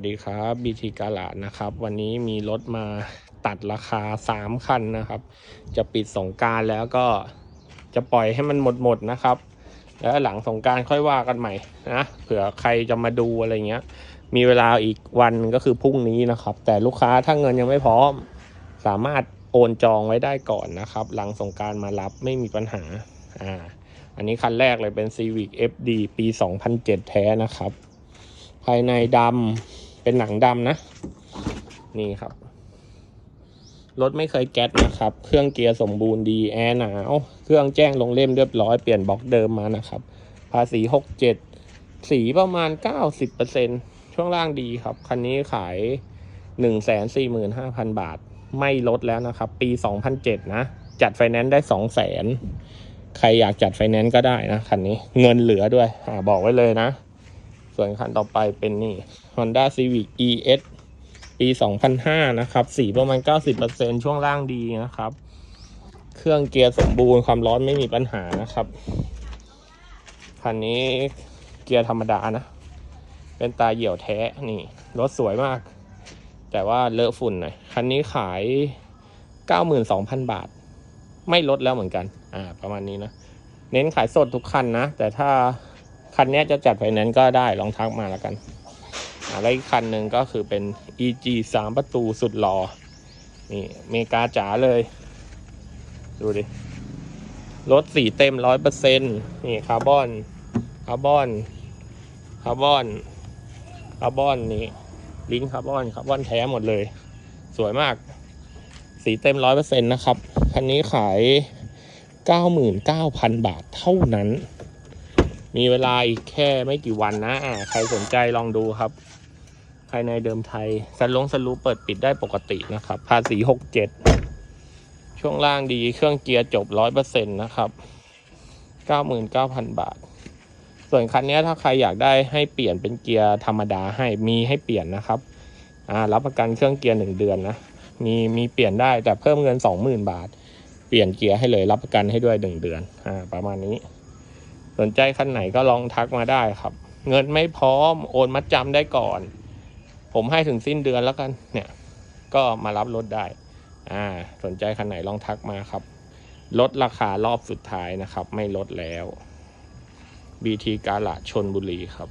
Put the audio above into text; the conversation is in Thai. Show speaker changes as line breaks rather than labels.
สวัสดีครับ BT กาลาดนะครับ วันนี้มีรถมาตัดราคา 3 คันนะครับ จะปิดสงการแล้วก็จะปล่อยให้มันหมดหมดนะครับ แล้วหลังสงการค่อยว่ากันใหม่นะเผื่อใครจะมาดูอะไรเงี้ย มีเวลาอีกวันก็คือพรุ่งนี้นะครับ แต่ลูกค้าถ้าเงินยังไม่พร้อม สามารถโอนจองไว้ได้ก่อนนะครับ หลังสงการมารับไม่มีปัญหาอ่าอันนี้คันแรกเลยเป็น Civic FD ปี 2007 แท้นะครับ ภายในดำ เป็นหนังดำนะ นี่ครับ รถไม่เคยแก๊สนะครับ เครื่องเกียร์สมบูรณ์ดีแอร์หนาว เครื่องแจ้งลงเล่มเรียบร้อยเปลี่ยนบล็อกเดิมมานะครับ ภาษีหกเจ็ดสีประมาณเก้าสิบเปอร์เซ็นช่วงล่างดีครับ คันนี้ขายหนึ่งแสนสี่หมื่นห้าพันบาท ไม่ลดแล้วนะครับ ปีสองพันเจ็ดนะ จัดไฟแนนซ์ได้สองแสนใครอยากจัดไฟแนนซ์ก็ได้นะคันนี้ เงินเหลือด้วยอ่าบอกไว้เลยนะ ส่วนคันต่อไปเป็นนี่ Honda Civic ES ปี 2005 นะครับ สีประมาณ 90%ช่วงล่างดีนะครับ เครื่องเกียร์สมบูรณ์ความร้อนไม่มีปัญหานะครับ คันนี้เกียร์ธรรมดานะ เป็นตาเหี่ยวแท้ นี่รถสวยมาก แต่ว่าเลอะฝุ่นหน่อย คันนี้ขาย 92,000 บาท ไม่ลดแล้วเหมือนกัน อ่า ประมาณนี้นะ เน้นขายสดทุกคันนะ แต่ถ้า คันนี้จะจัดไฟแนนซ์ก็ได้ลองทักมาแล้วกันอ่าแล้วอีกคันหนึ่งก็คือเป็น EG สามประตูสุดหล่อนี่เมกาจ๋าเลย ดูดิ รถสีเต็มร้อยเปอร์เซ็นต์นี่คาร์บอน คาร์บอน คาร์บอน คาร์บอนนี่ลิงก์คาร์บอน คาร์บอนแท้หมดเลย สวยมาก สีเต็มร้อยเปอร์เซ็นต์นะครับ คันนี้ขายเก้าหมื่นเก้าพันบาทเท่านั้น มีเวลาอีกแค่ไม่กี่วันนะอ่าใครสนใจลองดูครับ ภายในเดิมไทยสันลงสลูปเปิดปิดได้ปกตินะครับ ภาษีหกเจ็ดช่วงล่างดีเครื่องเกียร์จบร้อยเปอร์เซ็นต์นะครับเก้าหมื่นเก้าพันบาท ส่วนคันนี้ถ้าใครอยากได้ให้เปลี่ยนเป็นเกียร์ธรรมดาให้มีให้เปลี่ยนนะครับอ่ารับประกันเครื่องเกียร์หนึ่งเดือนนะมีมีเปลี่ยนได้แต่เพิ่มเงินสองหมื่นบาท เปลี่ยนเกียร์ให้เลยรับประกันให้ด้วยหนึ่งเดือนอ่าประมาณนี้ สนใจคันไหนก็ลองทักมาได้ครับ เงินไม่พร้อมโอนมัดจำได้ก่อน ผมให้ถึงสิ้นเดือนแล้วกันเนี่ย ก็มารับรถได้ อ่า สนใจคันไหนลองทักมาครับ ลดราคารอบสุดท้ายนะครับ ไม่ลดแล้ว BT กาลาดชนบุรีครับ